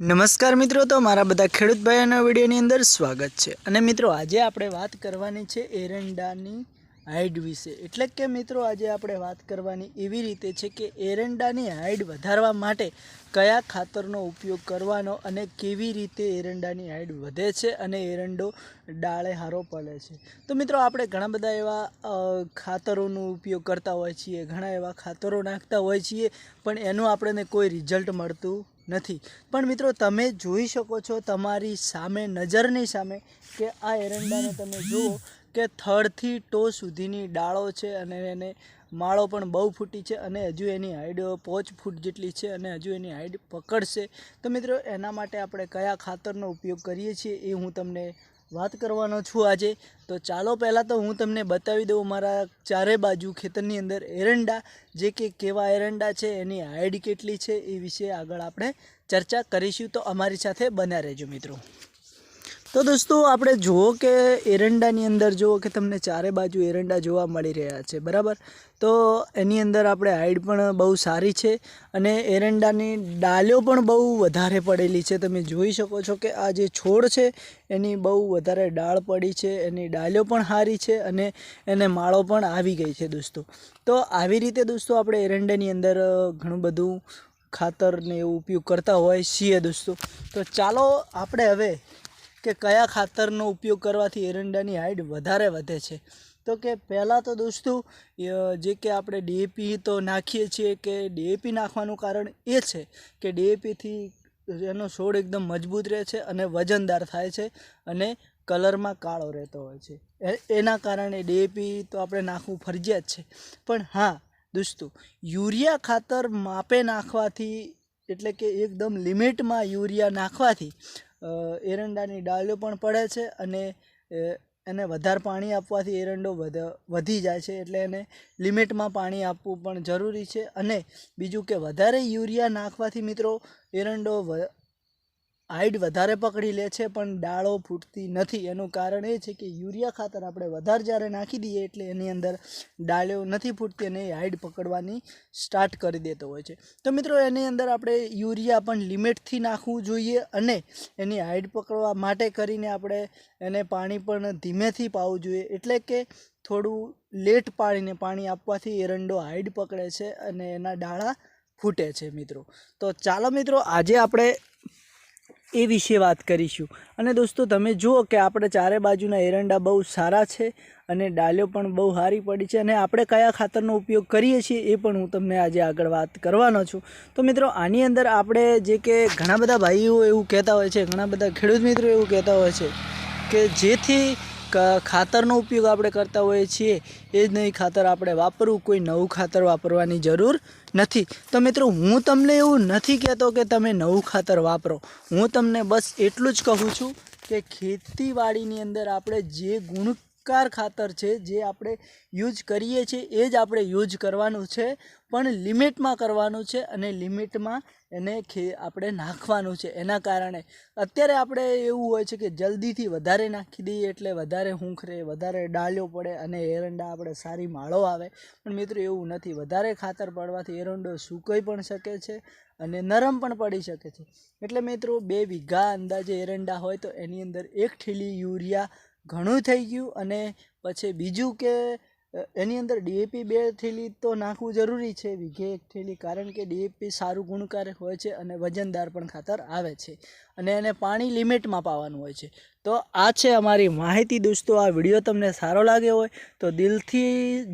નમસ્કાર મિત્રો, તો મારા બધા ખેડૂત ભાઈઓના વિડીયોની અંદર સ્વાગત છે. અને મિત્રો, આજે આપણે વાત કરવાની છે એરંડાની હાઈડ વિશે. એટલે કે મિત્રો, આજે આપણે વાત કરવાની એવી રીતે છે કે એરંડાની હાઈડ વધારવા માટે કયા ખાતરનો ઉપયોગ કરવાનો અને કેવી રીતે એરંડાની હાઈડ વધે છે અને એરંડો ડાળે હારો પડે છે. તો મિત્રો, આપણે ઘણા બધા એવા ખાતરોનો ઉપયોગ કરતા હોઈએ છીએ, ઘણા એવા ખાતરો નાખતા હોઈએ છીએ, પણ એનું આપણને કોઈ રિઝલ્ટ મળતું નથી. પણ મિત્રો, તમે જોઈ શકો છો તમારી સામે, નજરની સામે, કે આ એરંડાને તમે જુઓ કે થડથી ટો સુધીની ડાળો છે અને એને માળો પણ બહુ ફૂટી છે અને હજુ એની હાઈડ પોચ ફૂટ જેટલી છે અને હજુ એની હાઈડ પકડશે. તો મિત્રો, એના માટે આપણે કયા ખાતરનો ઉપયોગ કરીએ છીએ એ હું તમને વાત કરવાનો છું આજે. તો ચાલો પહેલાં તો હું તમને બતાવી દઉં મારા ચારે બાજુ ખેતરની અંદર એરંડા, જે કે કેવા એરંડા છે, એની હાઈડ કેટલી છે એ વિશે આગળ આપણે ચર્ચા કરીશું. તો અમારી સાથે બન્યા રહેજો મિત્રો. તો દોસ્તો, આપણે જુઓ કે એરંડાની અંદર જુઓ કે તમને ચારે બાજુ એરંડા જોવા મળી રહ્યા છે, બરાબર? તો એની અંદર આપણે હાઈડ પણ બહુ સારી છે અને એરંડાની ડાલીઓ પણ બહુ વધારે પડેલી છે. તમે જોઈ શકો છો કે આ જે છોડ છે, એની બહુ વધારે ડાળ પડી છે, એની ડાલીઓ પણ સારી છે અને એને માળો પણ આવી ગઈ છે દોસ્તો. તો આવી રીતે દોસ્તો આપણે એરંડાની અંદર ઘણું બધું ખાતરને એવું ઉપયોગ કરતા હોય છીએ દોસ્તો. તો ચાલો, આપણે હવે કે કયા ખાતરનો ઉપયોગ કરવાથી એરંડાની હાઈટ વધારે વધે છે? તો કે પહેલાં તો દોસ્તો જે કે આપણે ડીએપી તો નાખીએ છીએ કે ડીએપી નાખવાનું કારણ એ છે કે ડીએપીથી એનો છોડ એકદમ મજબૂત રહે છે અને વજનદાર થાય છે અને કલરમાં કાળો રહેતો હોય છે. એના કારણે ડીએપી તો આપણે નાખવું ફરજિયાત છે. પણ હા, દોસ્તો, યુરિયા ખાતર માપે નાખવાથી, એટલે કે એકદમ લિમિટમાં યુરિયા નાખવાથી એરંડાની ડાળીઓ પણ પડે છે અને એને વધારે પાણી આપવાથી એરંડો વધ જાય છે એટલે એને લિમિટમાં પાણી આપવું પણ જરૂરી છે. અને બીજું કે વધારે યુરિયા નાખવાથી મિત્રો એરંડો હાઈટ વધારે પકડી લે છે, પણ ડાળો ફૂટતી નથી. એનું કારણ એ છે કે યુરિયા ખાતર આપણે વધારે જ્યારે નાખી દઈએ એટલે એની અંદર ડાળીઓ નથી ફૂટતી અને એ હાઈટ પકડવાની સ્ટાર્ટ કરી દેતો હોય છે. તો મિત્રો, એની અંદર આપણે યુરિયા પણ લિમિટથી નાખવું જોઈએ અને એની હાઈટ પકડવા માટે કરીને આપણે એને પાણી પણ ધીમેથી પાવું જોઈએ. એટલે કે થોડું લેટ પાડીને પાણી આપવાથી એરંડો હાઈડ પકડે છે અને એના ડાળા ફૂટે છે મિત્રો. તો ચાલો મિત્રો, આજે આપણે એ વિશે વાત કરીશું. અને દોસ્તો, તમે જુઓ કે આપણે ચારે બાજુના એરંડા બહુ સારા છે અને ડાલ્યો પણ બહુ સારી પડી છે અને આપણે કયા ખાતરનો ઉપયોગ કરીએ છીએ એ પણ હું તમને આજે આગળ વાત કરવાનો છું. તો મિત્રો, આની અંદર આપણે જે કે ઘણા બધા ભાઈઓ એવું કહેતા હોય છે, ઘણા બધા ખેડૂત મિત્રો એવું કહેતા હોય છે કે જેથી ખાતરનો ઉપયોગ આપણે કરતા હોઈએ છીએ, એ જ નહીં ખાતર આપણે વાપરવું, કોઈ નવું ખાતર વાપરવાની જરૂર નથી. તો મિત્રો, હું તમને એવું નથી કહેતો કે તમે નવું ખાતર વાપરો. હું તમને બસ એટલું જ કહું છું કે ખેતીવાડીની અંદર આપણે જે ગુણકાર ખાતર છે, જે આપણે યુઝ કરીએ છીએ, એ જ આપણે યુઝ કરવાનું છે, પણ લિમિટમાં કરવાનું છે અને લિમિટમાં એને ખે, આપણે નાખવાનું છે. એના કારણે અત્યારે આપણે એવું હોય છે કે જલ્દીથી વધારે નાખી દઈએ એટલે વધારે હૂંખરે, વધારે ડાળ્યો પડે અને એરંડા આપણે સારી માળો આવે. પણ મિત્રો એવું નથી. વધારે ખાતર પડવાથી એરંડો સુકાઈ પણ શકે છે અને નરમ પણ પડી શકે છે. એટલે મિત્રો, બે વીઘા અંદાજે એરંડા હોય તો એની અંદર એક ઠીલી યુરિયા ઘણું થઈ ગયું અને પછી બીજું કે એની અંદર ડીએપી બે થેલી તો નાખવું જરૂરી છે, વીઘે એક થેલી, કારણ કે ડીએપી સારું ગુણકારક હોય છે અને વજનદાર પણ ખાતર આવે છે અને એને પાણી લિમિટમાં પાવાનું હોય છે. તો આ છે અમારી માહિતી દોસ્તો, આ વીડિયો તમને સારો લાગ્યો હોય તો દિલથી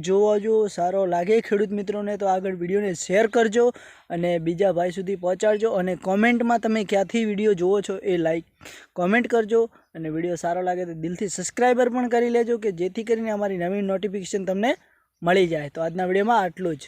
જોવો જો, સારો લાગે ખેડૂત મિત્રોને તો આગળ વિડીયોને શેર કરજો અને બીજા ભાઈ સુધી પહોંચાડજો અને કોમેન્ટમાં તમે ક્યાંથી વીડિયો જુઓ છો એ લાઈક કોમેન્ટ કરજો અને વીડિયો સારો લાગે તો દિલથી સબસ્ક્રાઈબર પણ કરી લેજો કે જેથી કરીને અમારી નવી નોટિફિકેશન તમને મળી જાય. તો આજના વિડીયોમાં આટલું જ.